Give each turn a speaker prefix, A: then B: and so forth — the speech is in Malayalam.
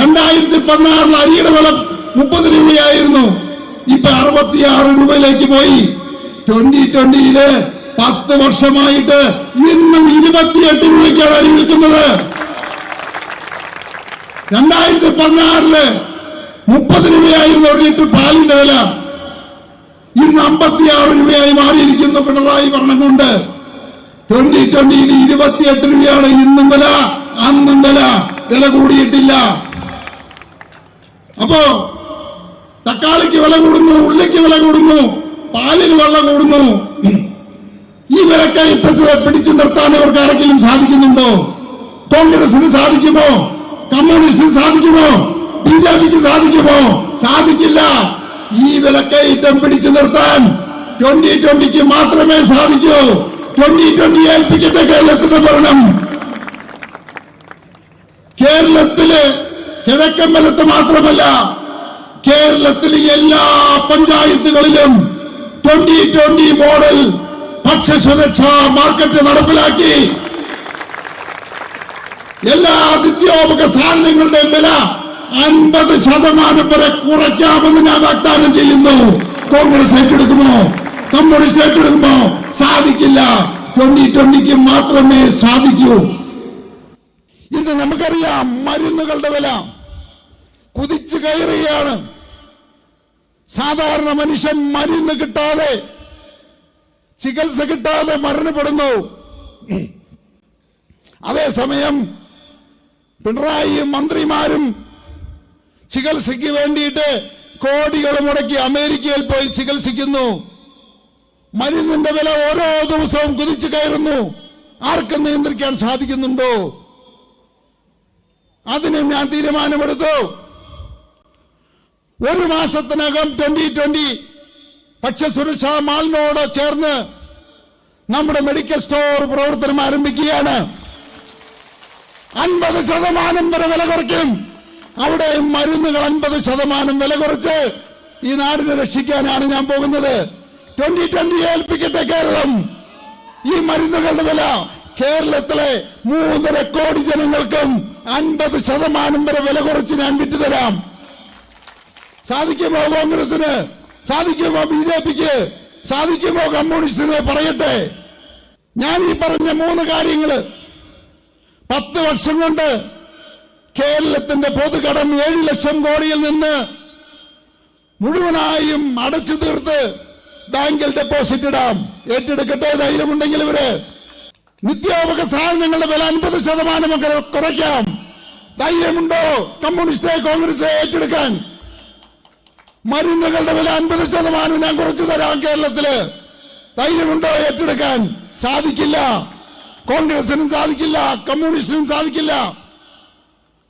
A: രണ്ടായിരത്തി പതിനാറിൽ അരിയുടെ വില മുപ്പത് രൂപയായിരുന്നു. ഇപ്പൊ അറുപത്തിയാറ് രൂപയിലേക്ക് പോയി. ട്വന്റി ട്വന്റിയിൽ പത്ത് വർഷമായിട്ട് ഇന്നും ഇരുപത്തിയെട്ട് രൂപയ്ക്കാണ് അരി വിൽക്കുന്നത്. രണ്ടായിരത്തി പതിനാറിൽ മുപ്പത് രൂപയായിരുന്നു ഒരു ലിറ്റർ പാലിന്റെ വില. ഇന്ന് അമ്പത്തിയാറ് രൂപയായി മാറിയിരിക്കുന്നു പിണറായി ഭരണം കൊണ്ട് ട്വന്റി ട്വന്റിയിൽ ഇരുപത്തിയെട്ട് രൂപയാണ് ഇന്നും വില. അന്നും വില. വില കൂടിയിട്ടില്ല. അപ്പോ തക്കാളിക്ക് വില കൂടുന്നു ഉള്ളിക്ക് വില കൂടുന്നു പാലിന് വെള്ളം കൂടുന്നു. ഈ വിലക്കയറ്റത്തെ പിടിച്ചു നിർത്താൻ ഇവർക്ക് ആരെങ്കിലും സാധിക്കുന്നുണ്ടോ? കോൺഗ്രസിന് സാധിക്കുമോ? കമ്മ്യൂണിസ്റ്റിന് സാധിക്കുമോ? ബി ജെ പിക്ക് സാധിക്കുമോ? സാധിക്കില്ല. ഈ വിലക്കയറ്റം പിടിച്ചു നിർത്താൻ ട്വന്റി ട്വന്റിക്ക് മാത്രമേ സാധിക്കൂ. ട്വന്റി ട്വന്റി ഏൽപ്പിക്കട്ടെ കേരളത്തിന്റെ ഭരണം. കേരളത്തിൽ കിഴക്കമ്പലത്ത് മാത്രമല്ല കേരളത്തിലെ എല്ലാ പഞ്ചായത്തുകളിലും ട്വന്റി ട്വന്റി മോഡൽ ഭക്ഷ്യസുരക്ഷാ മാർക്കറ്റ് നടപ്പിലാക്കി. എല്ലാ നിത്യോപക സാധനങ്ങളുടെയും വില അൻപത് ശതമാനം വരെ കുറയ്ക്കാമെന്ന് ഞാൻ വാഗ്ദാനം ചെയ്യുന്നു. കോൺഗ്രസ് ഏറ്റെടുക്കുമോ? കമ്മ്യൂണിസ്റ്റ് ഏറ്റെടുക്കുമോ? സാധിക്കില്ല. ട്വന്റി ട്വന്റിക്ക് മാത്രമേ സാധിക്കൂ. ഇന്ന് നമുക്കറിയാം മരുന്നുകളുടെ വില. കുതിച്ചു കയറുകയാണ് സാധാരണ മനുഷ്യൻ മരുന്ന് കിട്ടാതെ ചികിത്സ കിട്ടാതെ മരണപ്പെടുന്നു. അതേസമയം പിണറായിയും മന്ത്രിമാരും ചികിത്സയ്ക്ക് വേണ്ടിയിട്ട് കോടികൾ മുടക്കി അമേരിക്കയിൽ പോയി ചികിത്സിക്കുന്നു. മരുന്നിന്റെ വില ഓരോ ദിവസവും കുതിച്ചു കയറുന്നു. ആർക്കും നിയന്ത്രിക്കാൻ സാധിക്കുന്നുണ്ടോ? അതിന് ഞാൻ തീരുമാനമെടുത്തു. ഒരു മാസത്തിനകം ട്വന്റി ട്വന്റി ഭക്ഷ്യസുരക്ഷാ മാളിനോട് ചേർന്ന് നമ്മുടെ മെഡിക്കൽ സ്റ്റോർ പ്രവർത്തനം ആരംഭിക്കുകയാണ്. അൻപത് ശതമാനം വരെ വില കുറയ്ക്കും. അവിടെ മരുന്നുകൾ അൻപത് ശതമാനം വില കുറച്ച് ഈ നാടിനെ രക്ഷിക്കാനാണ് ഞാൻ പോകുന്നത്. ട്വന്റി ട്വന്റി ഏൽപ്പിക്കട്ടെ കേരളം. ഈ മരുന്നുകളുടെ വില കേരളത്തിലെ മൂന്നര കോടി ജനങ്ങൾക്കും അൻപത് ശതമാനം വരെ വില കുറച്ച് ഞാൻ വിട്ടുതരാം. സാധിക്കുമോ കോൺഗ്രസിന്? സാധിക്കുമോ ബി ജെ പിക്ക്? സാധിക്കുമോ കമ്മ്യൂണിസ്റ്റിന്? പറയട്ടെ. ഞാൻ ഈ പറഞ്ഞ മൂന്ന് കാര്യങ്ങൾ പത്ത് വർഷം കൊണ്ട് കേരളത്തിന്റെ പൊതുകടം ഏഴ് ലക്ഷം കോടിയിൽ നിന്ന് മുഴുവനായും അടച്ചു തീർത്ത് ബാങ്കിൽ ഡെപ്പോസിറ്റ് ഇടാം. ഏറ്റെടുക്കട്ടെ ധൈര്യമുണ്ടെങ്കിൽ ഇവർ. നിത്യോപക സാധനങ്ങളുടെ വില അൻപത് ശതമാനമൊക്കെ കുറയ്ക്കാം. ധൈര്യമുണ്ടോ കമ്മ്യൂണിസ്റ്റേ കോൺഗ്രസ് ഏറ്റെടുക്കാൻ? മരുന്നുകളുടെ വില അൻപത് ശതമാനം ഞാൻ കുറച്ചു തരാം കേരളത്തിൽ. ധൈര്യമുണ്ടോ ഏറ്റെടുക്കാൻ? സാധിക്കില്ല. കോൺഗ്രസിനും സാധിക്കില്ല. കമ്മ്യൂണിസ്റ്റിനും സാധിക്കില്ല.